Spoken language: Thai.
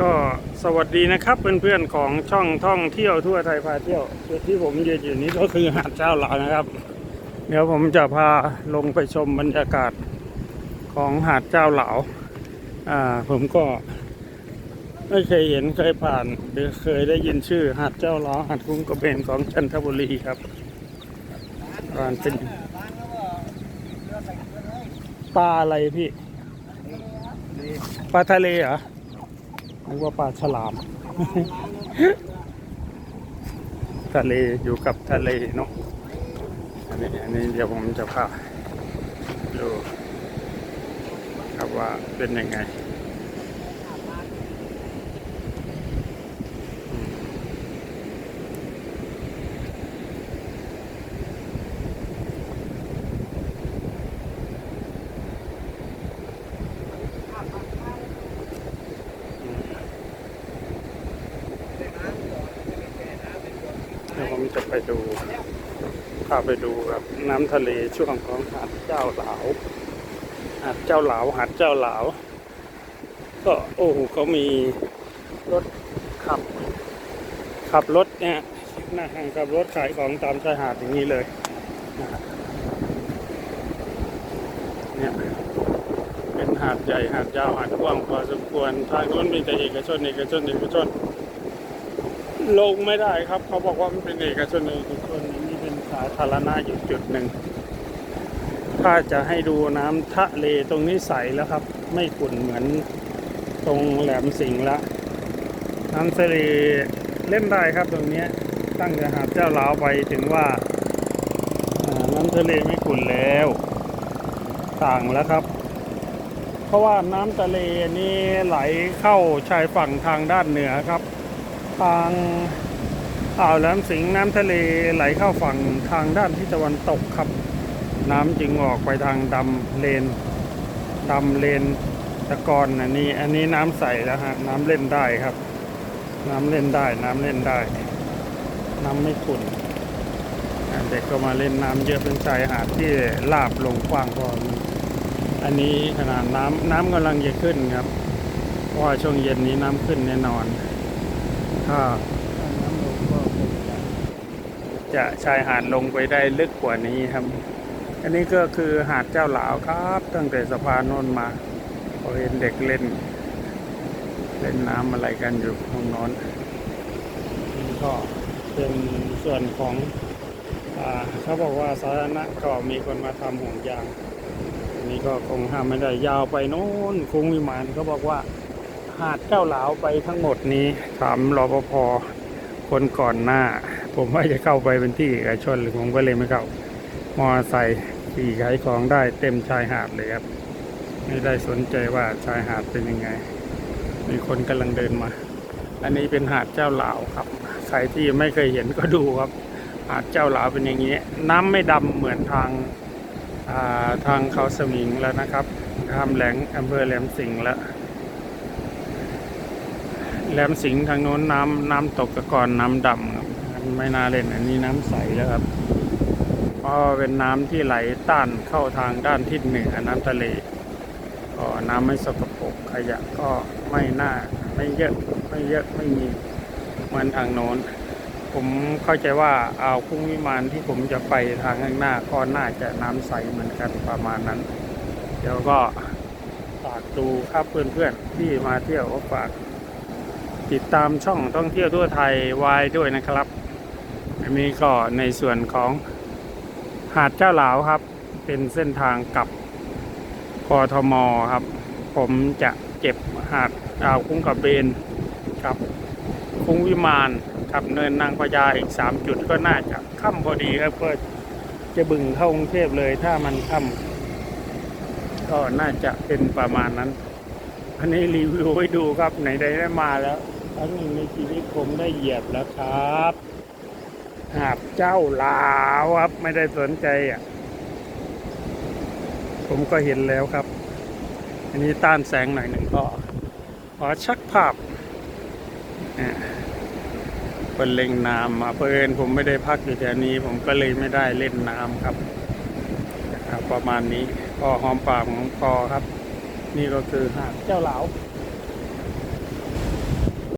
ก็สวัสดีนะครับเพื่อนๆของช่องท่องเที่ยวทั่วไทยพาเที่ยวจุดที่ผมยืนอยู่นี้ก็คือหาดเจ้าหลานะครับ เดี๋ยวผมจะพาลงไปชมบรรยากาศของหาดเจ้าเหลาอ่าผมก็ไม่เคยเห็นเคยผ่าน หรือเคยได้ยินชื่อหาดเจ้าเหลาหาดคุ้งกระเบนของจันทบุรีครับอ่าเป็นปลาอะไรพี่ปลาทะเลเหรอ นึกว่าปลาฉลาม ทะเลอยู่กับทะเลเนาะอันนี้อันนี้เดี๋ยวผมจะพาดูครับว่าเป็นยังไงอืมเดี๋ยวผมจะไป ดูพาไปดูครับน้ำทะเลช่วงของหาดเจ้าหลาวหาดเจ้าหลาวหาดเจ้าหลาว ก็โอ้โหเขามีรถขับ ขับรถเนี่ยหน้าห้างขับรถขายของตามชายหาดอย่างนี้เลยเนี่ยเป็นหาดใหญ่หาดยาวหาดกว้างพอสมควรทางโน้นมีแต่เอกชนเอกชนเอกชน ลงไม่ได้ครับ เขาบอกว่ามันเป็นเอกชนเอกชนนี่เป็นสาธารณะอยู่จุดหนึ่ง ถ้าจะให้ดูน้ำทะเลตรงนี้ใสแล้วครับ ไม่ขุ่นเหมือนตรงแหลมสิงห์ละน้ำทะเลเล่นได้ครับตรงเนี้ยตั้งแต่หาดเจ้าลาวไปถึงว่าอ่าน้ำทะเลไม่ขุ่นแล้วต่างแล้วครับ เพราะว่าน้ำทะเลนี่ไหลเข้าชายฝั่งทางด้านเหนือครับ ทางอ่าวแหลมสิงห์น้ำทะเลไหลเข้าฝั่งทางด้านที่ตะวันตกครับ น้ำจึงออกไปทางดำเลนดำเลนตะกอนอันนี้อันนี้น้ำใสแล้วฮะน้ำเล่นได้ครับ น้ำเล่นได้น้ำเล่นได้ น้ำไม่ขุ่นเด็กก็มาเล่นน้ำเยอะเป็นชายหาดที่ลาบลงกว้างพออันนี้ขนาดน้ำน้ำกำลังจะขึ้นครับ เพราะว่าช่วงเย็นนี้น้ำขึ้นแน่นอน ถ้าน้ำลงก็คงจะจะชายหาดลงไปได้ลึกกว่านี้ครับ อันนี้ก็คือหาดเจ้าหลาวครับ ตั้งแต่สะพานโน้นมาพอเห็นเด็กเล่น เล่นน้ำอะไรกันอยู่ตรงน้นนี่ก็เป็นส่วนของอาเขาบอกว่าสาธารณะก็มีคนมาทำห่วงยางอันนี้ก็คงห้ามไม่ได้ยาวไปโน้นคุ้งวิมานเขาบอกว่า หาดเจ้าหลาวไปทั้งหมดนี้ถามรปภคนก่อนหน้า ผมว่าจะเข้าไปเป็นที่เอกชนหรือผมก็เลยไม่เข้ามอไซค์ขี่ขายของได้เต็มชายหาดเลยครับ ไม่ได้สนใจว่าชายหาดเป็นยังไง มีคนกำลังเดินมา อันนี้เป็นหาดเจ้าหลาวครับ ใครที่ไม่เคยเห็นก็ดูครับ หาดเจ้าหลาวเป็นอย่างนี้ น้ำไม่ดำเหมือนทางาทางเขาสมิงแล้วนะครับข้ามแหลงอำเภอแหลมสิงห์แล้ว แหลมสิงห์ทางโน้นน้ำน้ำตกตะกอนน้ำดำครับไม่น่าเล่นอันนี้น้ำใสแล้วครับเพราะเป็นน้ำที่ไหลต้านเข้าทางด้านทิศเหนือน้ำทะเลก็น้ำไม่สกปรกขยะก็ไม่น่าไม่เยอะไม่เยอะไม่มีเหมือนทางโน้น ผมเข้าใจว่าเอาคุ้งวิมานที่ผมจะไปทางข้างหน้าก็น่าจะน้ำใสเหมือนกันประมาณนั้น เดี๋ยวก็ฝากดูครับเพื่อนๆที่มาเที่ยวก็ฝาก ติดตามช่องท่องเที่ยวทั่วไทยไว้ด้วยนะครับอันนี้ก็ในส่วนของหาดเจ้าหลาวครับ เป็นเส้นทางกลับกทมครับ ผมจะเก็บหาดอ่าวคุ้งกระเบนกับคุ้งวิมานกับเนินนางพญาอีกสามจุดก็น่าจะค่ำพอดีครับก็จะบึงเข้ากรุงเทพเลยถ้ามันค่ำก็น่าจะเป็นประมาณนั้นอันนี้รีวิวให้ดูครับไหนได้มาแล้ว ครั้งหนึ่งในชีวิตผมได้เหยียบแล้วครับ หาบเจ้าลาวครับ ไม่ได้สนใจอะ ผมก็เห็นแล้วครับ อันนี้ต้านแสงหน่อยหนึ่งก็ ขอชักภาพอ่าเป็นเล่งน้ำมาเพลินผมไม่ได้พักอยู่แถวนี้ ผมก็เลยไม่ได้เล่นน้ำครับ ประมาณนี้ก็หอมปากหอมคอครับ นี่ก็คือหาดเจ้าหลาว